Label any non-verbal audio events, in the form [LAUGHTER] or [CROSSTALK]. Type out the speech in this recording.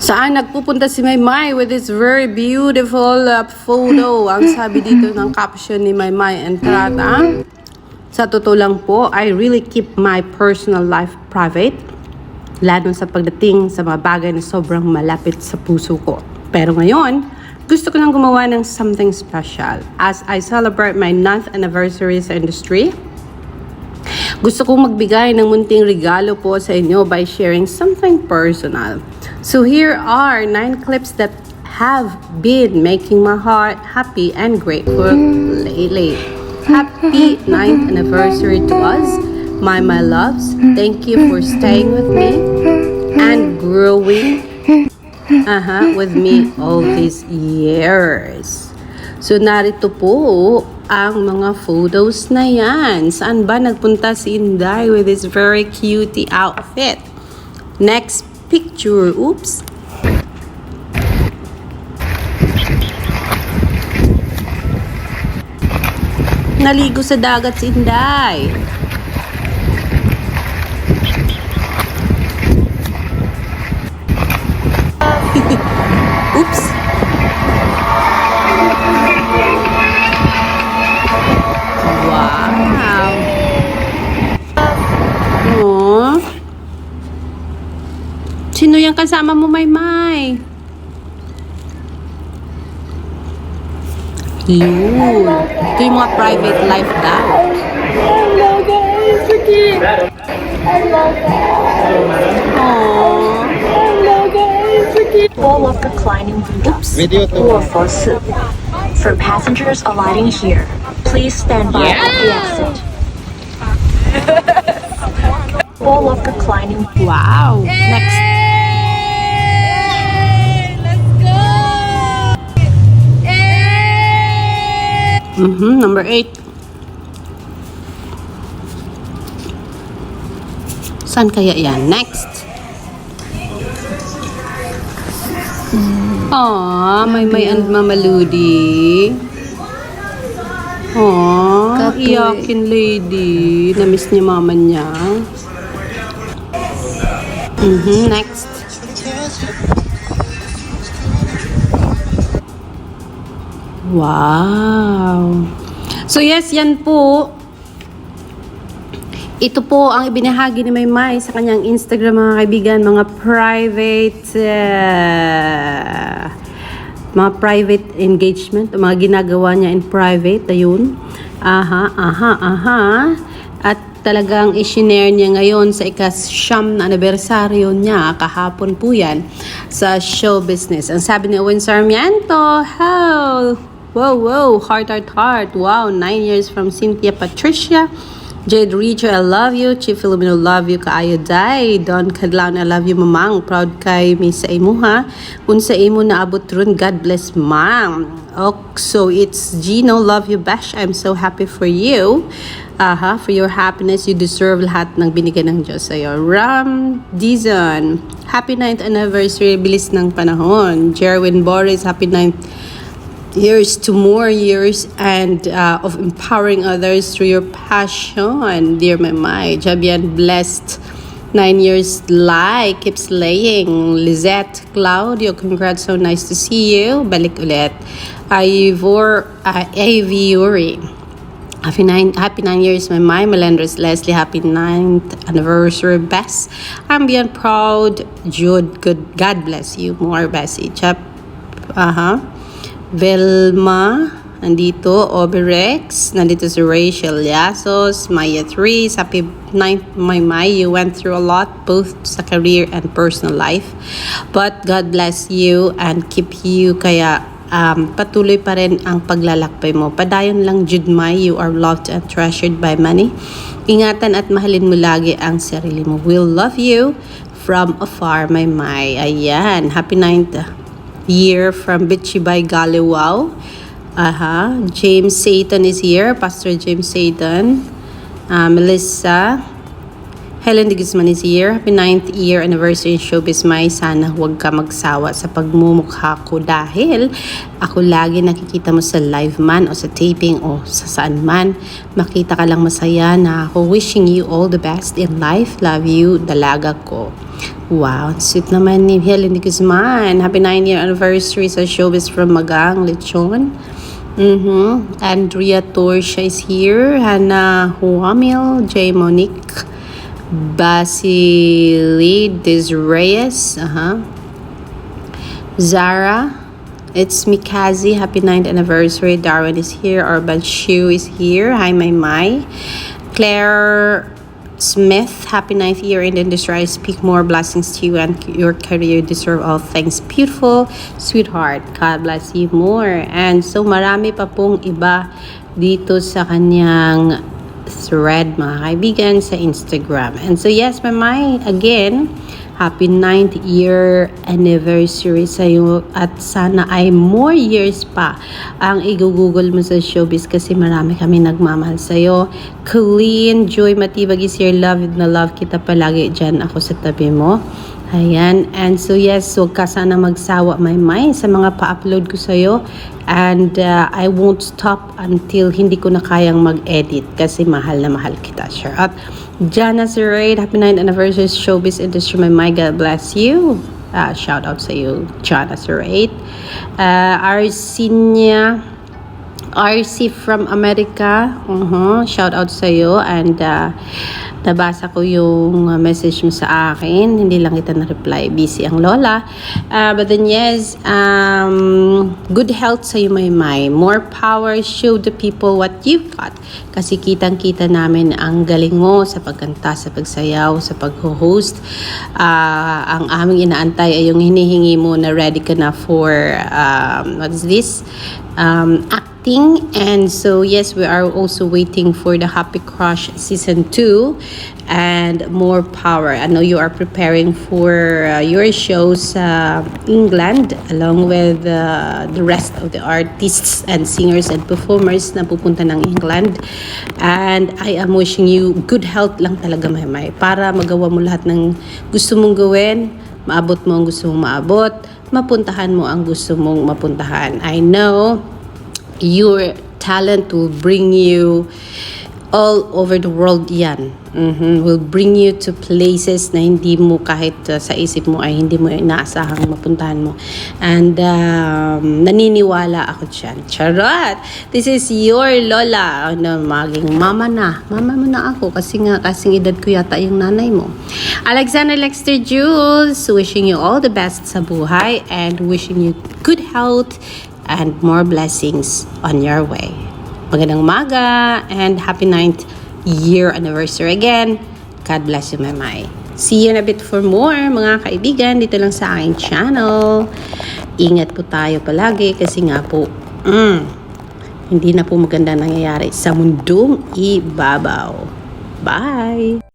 Saan nagpupunta si Maymay with this very beautiful uh, photo? Ang sabi dito ng caption ni Maymay Entrata. Sa totoo lang po, I really keep my personal life private. Lalo sa pagdating sa mga bagay na sobrang malapit sa puso ko. Pero ngayon, gusto ko lang gumawa ng something special. As I celebrate my 9th anniversary sa industry, gusto kong magbigay ng munting regalo po sa inyo by sharing something personal. So here are nine clips that have been making my heart happy and grateful lately. Happy 9th anniversary to us, my my loves. Thank you for staying with me and growing uh with me all these years. So narito po ang mga photos na yan. Saan ba nagpunta si Inday with this very cutie outfit? Next picture. Oops. Naligo sa dagat si Inday. Sino yung kasama mo, Maymay? Yun. Ito yung mga private life daw. Aww. All of reclining windows. Video to. Or for soup. For passengers alighting here, please stand by at the exit. [LAUGHS] All of reclining Wow. Next. Mhm, number eight. Saan kaya yan? Next. Aw, may may and Mama Ludi. Aw, iyakin lady. Namiss niya mama niya. Mhm, next. Wow. So yes, yan po. Ito po ang ibinahagi ni Maymay sa kanyang Instagram mga kaibigan, mga private uh, mga private engagement, mga ginagawa niya in private, ayun. Aha, aha, aha. At talagang isinare niya ngayon sa ikasyam na anibersaryo niya, kahapon po yan, sa show business. Ang sabi ni Owen Sarmiento, how? Wow, wow, heart, heart, heart. Wow, nine years from Cynthia Patricia. Jade Richo, I love you. Chief Filomeno, love you. Kaayo day. Don Kadlaon, I love you, mamang. Proud kay mi sa imo, ha? Kung sa imo naabot ron, God bless, ma'am. Oh, so it's Gino, love you, Bash. I'm so happy for you. Aha, for your happiness, you deserve lahat ng binigay ng Diyos sa'yo. Ram Dizon, happy 9th anniversary, bilis ng panahon. Jerwin Boris, happy 9th years to more years and uh, of empowering others through your passion, and dear Mamay. Jabian blessed nine years lie keeps laying. Lizette Claudio, congrats, so nice to see you. Balik ulit. Ivor, uh, Aviori. Happy nine, happy nine years, my my Melendres Leslie. Happy ninth anniversary, Bess. I'm beyond proud. Jude, good. God bless you more, Bessie. Chap, uh huh. Velma, nandito, Oberex, nandito si Rachel Yasos, Maya 3, happy 9th my May, you went through a lot, both sa career and personal life. But God bless you and keep you, kaya um, patuloy pa rin ang paglalakbay mo. Padayon lang, Jude May, you are loved and treasured by many. Ingatan at mahalin mo lagi ang sarili mo. We'll love you from afar, my May. Ayan, happy 9th year from Bitchy by Galiwao. Aha, James Satan is here. Pastor James Satan. Uh, Melissa. Helen de Guzman is here. Happy 9th year anniversary in Showbiz May. Sana huwag ka magsawa sa pagmumukha ko dahil ako lagi nakikita mo sa live man o sa taping o sa saan man. Makita ka lang masaya na ako. Wishing you all the best in life. Love you, dalaga ko. Wow, sweet naman ni Helen Guzman. Happy 9 year anniversary sa showbiz from Magang, Lechon. Mm-hmm. Andrea Torsha is here. Hannah Huamil, J. Monique. Basili Desreyes. Uh-huh. Zara. It's Mikazi. Happy 9th anniversary. Darwin is here. Urban Shu is here. Hi, my my. Claire Smith. Happy 9th year in the industry. I speak more blessings to you and your career. You deserve all things. Beautiful, sweetheart. God bless you more. And so marami pa pong iba dito sa kanyang thread mga kaibigan sa Instagram. And so yes, my again, happy 9th year anniversary sa iyo at sana ay more years pa ang igugugol mo sa showbiz kasi marami kami nagmamahal sa iyo. Colleen Joy Matibag is here. Love na love kita palagi dyan ako sa tabi mo. Ayan. And so yes, huwag ka sana magsawa may may sa mga pa-upload ko sa'yo. And uh, I won't stop until hindi ko na kayang mag-edit kasi mahal na mahal kita. Sure. At Jana Zeraid, happy 9th anniversary showbiz industry. My, my God bless you. Uh, shout out sa you, Jana Zeraid. Uh, Arsinia RC from America. uh Shout out sa iyo and uh, nabasa ko yung message mo sa akin. Hindi lang kita na-reply. Busy ang lola. Uh, but then yes, um, good health sa iyo, Maymay. More power. Show the people what you've got. Kasi kitang-kita namin ang galing mo sa pagkanta, sa pagsayaw, sa pag-host. Uh, ang aming inaantay ay yung hinihingi mo na ready ka na for um, what is this? Um, acting and so yes we are also waiting for the happy crush season 2 and more power. I know you are preparing for uh, your shows uh, england along with uh, the rest of the artists and singers and performers na pupunta ng england. And i am wishing you good health lang talaga may para magawa mo lahat ng gusto mong gawin maabot mo ang gusto mong maabot mapuntahan mo ang gusto mong mapuntahan. I know your talent will bring you all over the world yan. Mhm. Will bring you to places na hindi mo kahit uh, sa isip mo ay hindi mo inaasahang mapuntahan mo. And um, naniniwala ako dyan. Charot! This is your lola. Ano, maging mama na. Mama mo na ako kasi nga kasing edad ko yata yung nanay mo. Alexander Lexter Jules, wishing you all the best sa buhay and wishing you good health and more blessings on your way. Magandang umaga and happy 9th year anniversary again. God bless you, my my. See you in a bit for more, mga kaibigan, dito lang sa aking channel. Ingat po tayo palagi kasi nga po, mm, hindi na po maganda nangyayari sa mundong ibabaw. Bye!